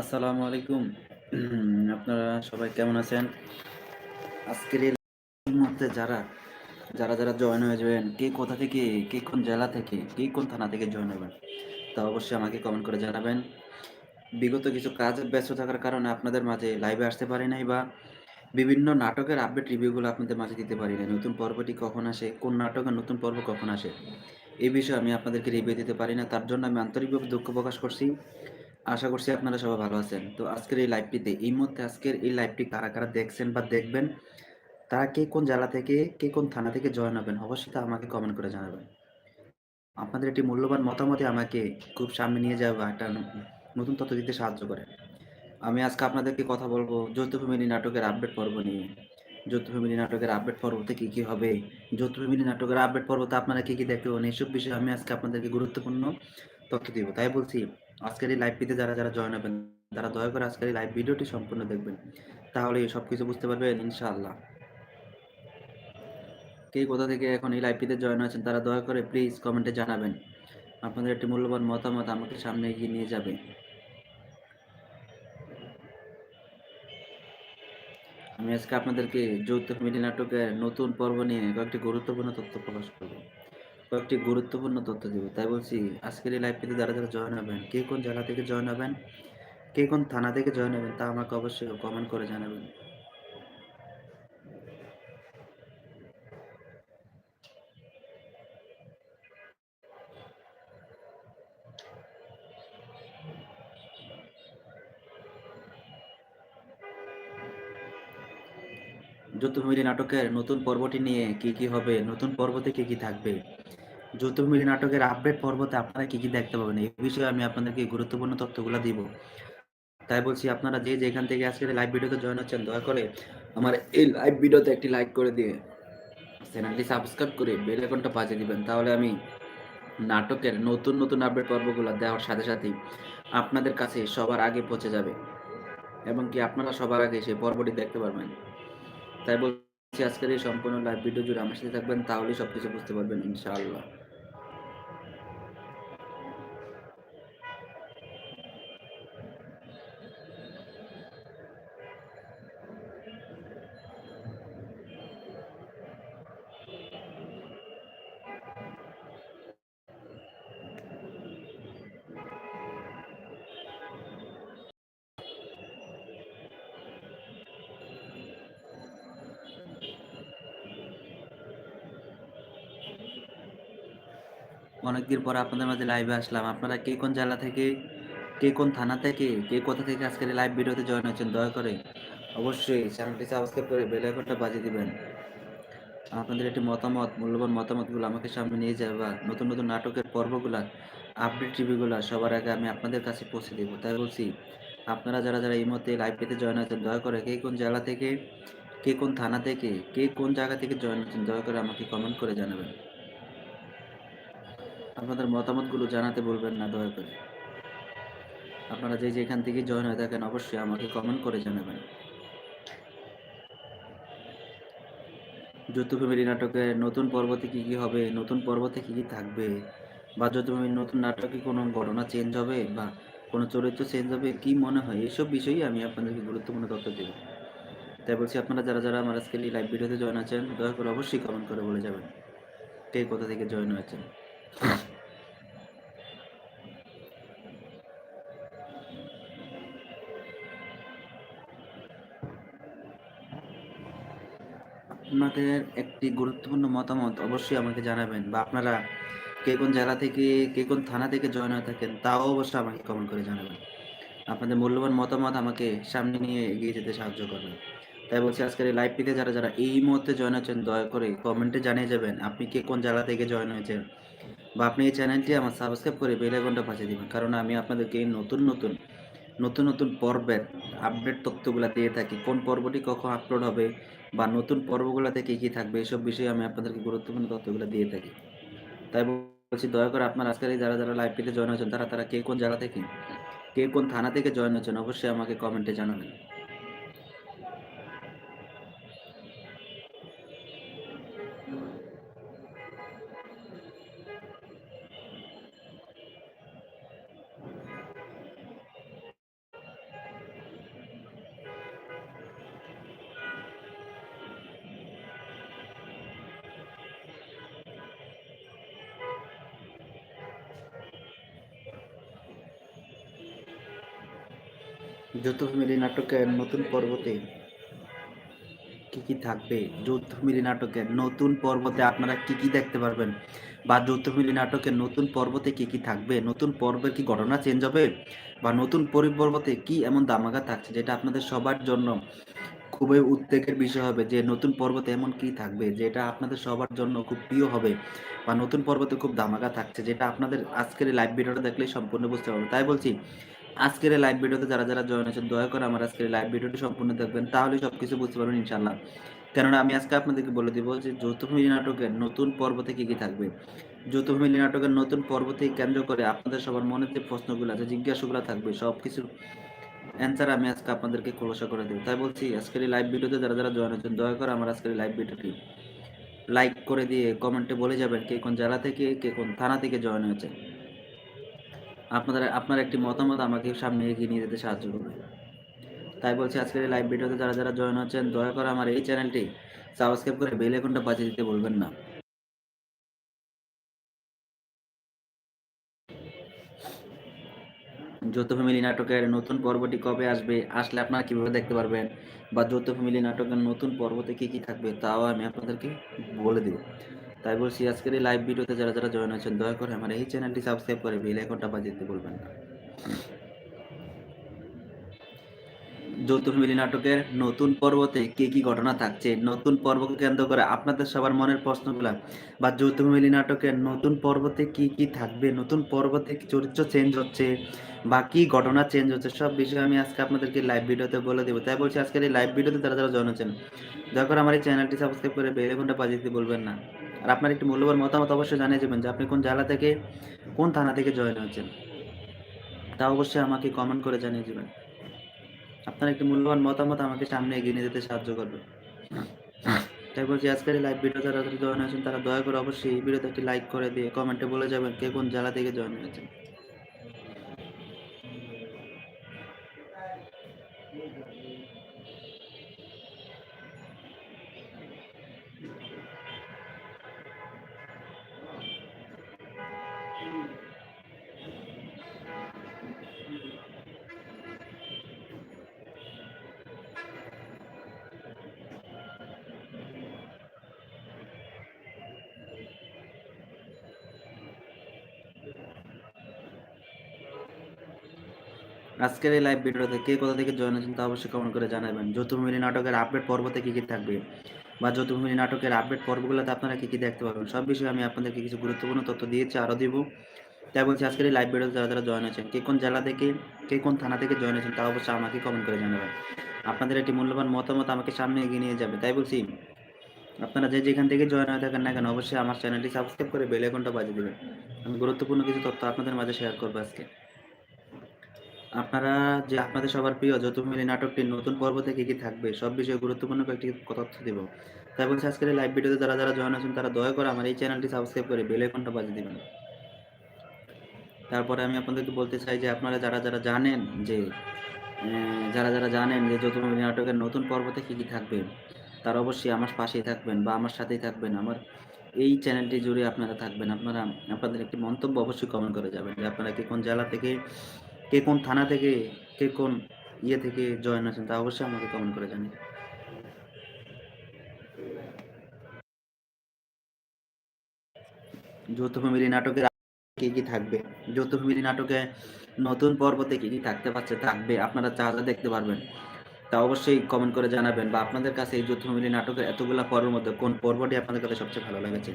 আসসালামু আলাইকুম। আপনারা সবাই কেমন আছেন? আজকের মধ্যে যারা যারা যারা জয়েন হয়ে যাবেন, কে কোথা থেকে, কে কোন জেলা থেকে, কে কোন থানা থেকে জয়েন হবেন, তা অবশ্যই আমাকে কমেন্ট করে জানাবেন। বিগত কিছু কাজ ব্যস্ত থাকার কারণে আপনাদের মাঝে লাইভে আসতে পারি নাই বা বিভিন্ন নাটকের আপডেট রিভিউগুলো আপনাদের মাঝে দিতে পারি না নতুন পর্বটি কখন আসে, কোন নাটকের নতুন পর্ব কখন আসে এই বিষয়ে আমি আপনাদেরকে রিভিউ দিতে পারি না। তার জন্য আমি আন্তরিকভাবে দুঃখ প্রকাশ করছি। আশা করছি আপনারা সবাই ভালো আছেন। তো আজকের এই লাইভটিতে এই মুহূর্তে আজকের এই লাইভটি কারা কারা দেখছেন বা দেখবেন, তারা কে কোন জেলা থেকে, কে কোন থানা থেকে জয়েন হবেন, অবশ্যই তা আমাকে কমেন্ট করে জানাবেন। আপনাদের একটি মূল্যবান মতামতে আমাকে খুব সামনে নিয়ে যাবে একটা নতুন তথ্য দিতে সাহায্য করে। আমি আজকে আপনাদেরকে কথা বলব যৌথ ফ্যামিলি নাটকের আপডেট পর্ব নিয়ে। যৌথ ফ্যামিলি নাটকের আপডেট পর্বতে কী কী হবে? যৌথ ফ্যামিলি নাটকের আপডেট পর্বতে আপনারা কী কী দেখতে পাবেন এইসব বিষয়ে আমি আজকে আপনাদেরকে গুরুত্বপূর্ণ তথ্য দিব। তাই বলছি, আজকের এই লাইভটিতে যারা যারা জয়েন হবেন, তারা দয়া করে আজকের এই লাইভ ভিডিওটি সম্পূর্ণ দেখবেন। তাহলে সব কিছু বুঝতে পারবেন, ইনশাআল্লাহ। কে কোথা থেকে এখন এই লাইভটিতে জয়েন আছেন তারা দয়া করে প্লিজ কমেন্টে জানাবেন। আপনাদের একটি মূল্যবান মতামত আমাকে সামনে এগিয়ে নিয়ে যাবে। আমি আজকে আপনাদেরকে যৌথ ফ্যামিলি নাটকের নতুন পর্ব নিয়ে কয়েকটি গুরুত্বপূর্ণ তথ্য প্রকাশ করব। কয়েকটি গুরুত্বপূর্ণ তথ্য দেব। তাই বলছি, আজকের এই লাইভটিতে যারা যারা জয়েন হবেন, কে কোন জেলা থেকে জয়েন হবেন, কে কোন থানা থেকে জয়েন হবেন, তা আমাকে অবশ্যই কমেন্ট করে জানাবেন। যৌথ ফ্যামিলি নাটকের নতুন পর্বটি নিয়ে কি কি হবে, নতুন পর্ব থেকে কি থাকবে যৌথ ফ্যামিলি নাটকের আপডেট পর্বতে আপনারা কি কি দেখতে পাবেন? এই বিষয়ে আমি আপনাদেরকে গুরুত্বপূর্ণ তথ্যগুলো দিব। তাই বলছি, আপনারা যে যেখান থেকে আজকে লাইভ ভিডিওতে জয়েন হচ্ছেন, দয়া করে আমার এই লাইভ ভিডিওতে একটি লাইক করে দিয়ে চ্যানেলটি সাবস্ক্রাইব করে বেল আইকনটা বাজিয়ে দিবেন। তাহলে আমি নাটকের নতুন নতুন আপডেট পর্বগুলো দেওয়ার সাথে সাথেই আপনাদের কাছে সবার আগে পৌঁছে যাবে। এবং কি আপনারা সবার আগে সেই পর্বটি দেখতে পারবেন। তাই বলছি, আজকের এই সম্পূর্ণ লাইভ ভিডিও জুড়ে আমার সাথে থাকবেন, তাহলেই সব কিছু বুঝতে পারবেন, ইনশাআল্লাহ। অনেকদিন পর আপনাদের মাঝে লাইভে আসলাম। আপনারা কে কোন জেলা থেকে, কে কোন থানা থেকে, কে কোথা থেকে আজকের লাইভ ভিডিওতে জয়েন হয়েছেন, দয়া করে অবশ্যই চ্যানেলটি সাবস্ক্রাইব করে বেল আইকনটা বাজিয়ে দিবেন। আপনাদের একটি মতামত, মূল্যবান মতামতগুলো আমাকে সামনে নিয়ে যাবে বা নতুন নতুন নাটকের পর্বগুলো আপডেট টিভিগুলো সবার আগে আমি আপনাদের কাছে পৌঁছে দেব। তাই বলছি, আপনারা যারা যারা এই মুহূর্তে লাইভ পেতে জয়েন হয়েছেন, দয়া করে কে কোন জেলা থেকে, কে কোন থানা থেকে, কে কোন জায়গা থেকে জয়েন হয়েছেন, দয়া করে আমাকে কমেন্ট করে জানাবেন। আপনাদের মতামতগুলো জানাতে বলবেন না, দয়া করে। আপনারা যে যেখান থেকে জয়েন হয়ে থাকেন, অবশ্যই আমাকে কমেন্ট করে জানাবেন। ফ্যামিলি নাটকের নতুন পর্বতে কী কী হবে, নতুন পর্বতে কী কী থাকবে, বা ফ্যামিলি নতুন নাটকে কোনো ঘটনা চেঞ্জ হবে, বা কোনো চরিত্র চেঞ্জ হবে, কি মনে হয় এইসব বিষয়েই আমি আপনাদেরকে গুরুত্বপূর্ণ তথ্য দেব। তাই বলছি, আপনারা যারা যারা আমার আজকে এই লাইভ ভিডিওতে জয়েন আছেন, দয়া করে অবশ্যই কমেন্ট করে বলে যাবেন, কে কোথা থেকে জয়েন হয়েছেন। আপনাদের একটি গুরুত্বপূর্ণ মতামত অবশ্যই আমাকে জানাবেন বা আপনারা কে কোন জেলা থেকে, কে কোন থানা থেকে জয়েন হয়ে থাকেন তাও অবশ্যই আমাকে কমেন্ট করে জানাবেন। আপনাদের মূল্যবান মতামত আমাকে সামনে নিয়ে এগিয়ে যেতে সাহায্য করবে। তাই বলছি আজকের এই লাইভটিতে যারা যারা এই মুহূর্তে জয়েন হচ্ছেন দয়া করে কমেন্টে জানিয়ে যাবেন আপনি কে কোন জেলা থেকে জয়েন হয়েছেন। বা আপনি এই চ্যানেলটি আমার সাবস্ক্রাইব করে বেল আইকনটা বাজিয়ে দিবেন। কারণ আমি আপনাদেরকে এই নতুন নতুন নতুন নতুন পর্বের আপডেট তথ্যগুলো দিয়ে থাকি। কোন পর্বটি কখন আপলোড হবে বা নতুন পর্বগুলোতে কী কী থাকবে, এসব বিষয়ে আমি আপনাদেরকে গুরুত্বপূর্ণ তথ্যগুলো দিয়ে থাকি। তাই বলছি, দয়া করে আপনার আজকের এই যারা যারা লাইভটিতে জয়েন হয়েছেন, তারা তারা কে কোন জায়গা থেকে, কে কোন থানা থেকে জয়েন হয়েছেন, অবশ্যই আমাকে কমেন্টে জানাবেন। যৌথ ফ্যামিলি নাটকের নতুন পর্বতে কি কি থাকবে? যৌথ ফ্যামিলি নাটকের নতুন পর্বতে আপনারা কি কি দেখতে পারবেন? বা যৌথ ফ্যামিলি নাটকের নতুন পর্বতে কি কি থাকবে? নতুন পর্বে কি ঘটনা চেঞ্জ হবে? বা নতুন পরিপর্বতে কি এমন দামাগা থাকছে যেটা আপনাদের সবার জন্য খুবই উদ্বেগের বিষয় হবে? যে নতুন পর্বতে এমন কি থাকবে যেটা আপনাদের সবার জন্য খুব প্রিয় হবে? বা নতুন পর্বতে খুব দামাগা থাকছে যেটা আপনাদের আজকের লাইভ ভিডিওটা দেখলেই সম্পূর্ণ বুঝতে পারবে তাই বলছি আজকের লাইভ ভিডিওতে যারা যারা জয়েন আছেন, দয়া করে আমার আজকের লাইভ ভিডিওটি সম্পূর্ণ দেখবেন তাহলে সব কিছু বুঝতে পারবেন ইনশাল্লাহ কেননা আমি আজকে আপনাদেরকে বলে দিব যে যৌথ ফ্যামিলি নাটকের নতুন পর্বতে কি কি থাকবে। যৌথ ফ্যামিলি নাটকের নতুন পর্ব থেকে কেন্দ্র করে আপনাদের সবার মনে যে প্রশ্নগুলো আছে, জিজ্ঞাসাগুলো থাকবে সব কিছু অ্যান্সার আমি আজকে আপনাদেরকে খোলসা করে দেবো। তাই বলছি, আজকের লাইভ ভিডিওতে যারা যারা জয়েন হচ্ছেন দয়া করে আমার আজকের লাইভ ভিডিওটি লাইক করে দিয়ে কমেন্টে বলে যাবেন কে কোন জেলা থেকে, কে কোন থানা থেকে জয়েন হয়েছে। আপনাদের, আপনার একটি মতামত আমাকে সামনে এগিয়ে নিয়ে যেতে সাহায্য করবে। তাই বলছি আজকের লাইভ ভিডিওতে যারা যারা জয়েন হচ্ছেন, দয়া করে আমার এই চ্যানেলটি সাবস্ক্রাইব করে বেল আইকনটা বাজিয়ে দিতে বলবেন না। যৌথ ফ্যামিলি নাটকের নতুন পর্বটি কবে আসবে, আসলে আপনারা কীভাবে দেখতে পারবেন, বা যৌথ ফ্যামিলি নাটকের নতুন পর্বতে কী কী থাকবে, তাও আমি আপনাদেরকে বলে দেব। তাই বলছি, আজকের এই লাইভ ভিডিওতে যারা যারা জয়েন হয়েছেন, দয়া করে আমার এই চ্যানেলটি সাবস্ক্রাইব করে বেল আইকনটা বাজিয়ে বলবেন না। যৌথ ফ্যামিলি নাটকের নতুন পর্বতে কি কি ঘটনা থাকছে, নতুন পর্বকে কেন্দ্র করে আপনাদের সবার মনের প্রশ্নগুলো, বা যৌথ ফ্যামিলি নাটকের নতুন পর্বতে কি কি থাকবে, নতুন পর্বতে কি চরিত্র চেঞ্জ হচ্ছে, বা কি ঘটনা চেঞ্জ হচ্ছে, সব বিষয়ে আমি আজকে আপনাদেরকে লাইভ ভিডিওতে বলে দেবো। তাই বলছি, আজকের এই লাইভ ভিডিওতে যারা যারা জয়েন হচ্ছেন দয়া করে আমার এই চ্যানেলটি সাবস্ক্রাইব করে বেল আইকনটা বাজিয়ে দিতে বলবেন না। আর আপনার একটি মূল্যবান মতামত অবশ্যই জানিয়ে যাবেন যে আপনি কোন জেলা থেকে, কোন থানা থেকে জয়েন হয়েছেন। তা অবশ্যই আমাকে কমেন্ট করে জানিয়ে দেবেন। আপনার একটি মূল্যবান মতামত আমাকে সামনে এগিয়ে নিয়ে যেতে সাহায্য করবে। তাই বলছি, আজকের লাইভ ভিডিও যারা জয়েন হয়েছেন, তারা দয়া করে অবশ্যই ভিডিওতে একটি লাইক করে দিয়ে কমেন্টে বলে যাবেন কে কোন জেলা থেকে জয়েন হয়েছেন। আজকের এই লাইভ ভিডিওতে কে কোথা থেকে জয়েন হয়েছেন তা অবশ্যই কমেন্ট করে জানাবেন। যৌথ নাটকের আপডেট পর্বতে কী কী থাকবে? বা যৌথ নাটকের আপডেট পর্বগুলোতে আপনারা কী কী দেখতে পাবেন সব বিষয়ে আমি আপনাদেরকে কিছু গুরুত্বপূর্ণ তথ্য দিয়েছি, আরও দিব। তাই বলছি আজকের এই লাইভ ভিডিওতে যারা যারা জয়েন হয়েছেন, কে কোন জেলা থেকে, কে কোন থানা থেকে জয়েন হয়েছেন তা অবশ্যই আমাকে কমেন্ট করে জানাবেন। আপনাদের একটি মূল্যবান মতামত আমাকে সামনে এগিয়ে নিয়ে যাবে। তাই বলছি, আপনারা যে যেখান থেকে জয়েন হয়ে থাকেন না কেন, অবশ্যই আমার চ্যানেলটি সাবস্ক্রাইব করে বেল আইকনটা বাজিয়ে দেবেন। আমি গুরুত্বপূর্ণ কিছু তথ্য আপনাদের মাঝে শেয়ার করব আজকে। আপনারা যে আপনাদের সবার প্রিয় যৌথ ফ্যামিলি নাটকটির নতুন পর্ব থেকে কি থাকবে, সব বিষয়ে গুরুত্বপূর্ণ কয়েকটি তথ্য দেব। তাই বলছি, আজকের লাইভ ভিডিওতে যারা যারা জয়েন আছেন, তারা দয়া করে আমার এই চ্যানেলটি সাবস্ক্রাইব করে বেল আইকনটা বাজিয়ে দিবেন। তারপরে আমি আপনাদেরকে বলতে চাই যে আপনারা যারা যারা জানেন যে যারা যারা জানেন যে যৌথ ফ্যামিলি নাটকের নতুন পর্বতে কী কী থাকবে, তারা অবশ্যই আমার পাশেই থাকবেন বা আমার সাথেই থাকবেন। আমার এই চ্যানেলটি জুড়ে আপনারা থাকবেন। আপনারা, আপনাদের একটি মন্তব্য অবশ্যই কমেন্ট করে যাবেন যে আপনারা কি কোন জেলা থেকে কে কোন থানা থেকে, কে কোন ইয়ে থেকে জয়েন আছেন তা অবশ্যই আমাকে কমেন্ট করে জানিয়ে যৌথ ফ্যামিলি নাটকের কি কি থাকবে? যৌথ ফ্যামিলি নাটকে নতুন পর্বতে কি কি থাকতে পারছে, থাকবে, আপনারা যা যা দেখতে পারবেন, তা অবশ্যই কমেন্ট করে জানাবেন। বা আপনাদের কাছে এই যৌথ ফ্যামিলি নাটকের এতগুলো পর্বের মধ্যে কোন পর্বটি আপনাদের কাছে সবচেয়ে ভালো লেগেছে,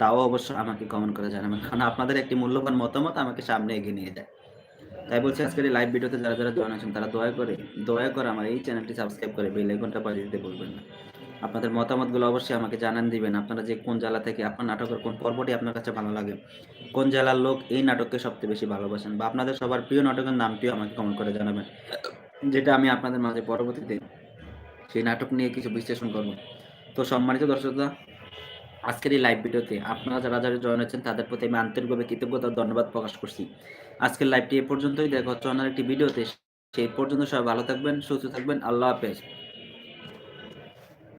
তাও অবশ্যই আমাকে কমেন্ট করে জানাবেন। কারণ আপনাদের একটি মূল্যবান মতামত আমাকে সামনে এগিয়ে নিয়ে যায়। তাই বলছি আজকের লাইভ ভিডিওতে যারা যারা জয়েন আছেন, তারা দয়া করে দয়া করে আমার এই চ্যানেলটি সাবস্ক্রাইব করে বেল আইকনটা বাজিয়ে দিতে বলবেন না। আপনাদের মতামতগুলো অবশ্যই আমাকে জানান দিবেন, আপনারা যে কোন জেলা থেকে, আপনার নাটকের কোন পর্বটি আপনার কাছে ভালো লাগে, কোন জেলার লোক এই নাটককে সবচেয়ে বেশি ভালোবাসেন, বা আপনাদের সবার প্রিয় নাটকের নামটিও আমাকে কমেন্ট করে জানাবেন, যেটা আমি আপনাদের মাঝে পরবর্তীতে সেই নাটক নিয়ে কিছু বিশ্লেষণ করব। তো সম্মানিত দর্শকরা আজকের এই লাইভ ভিডিওতে আপনারা যারা যারা জয়েন হয়েছেন, তাদের প্রতি আমি আন্তরিকভাবে কৃতজ্ঞতা ধন্যবাদ প্রকাশ করছি। আজকের লাইভটি এ পর্যন্তই। দেখা হচ্ছে অন্য একটি ভিডিওতে। সেই পর্যন্ত সবাই ভালো থাকবেন, সুস্থ থাকবেন। আল্লাহ হাফেজ।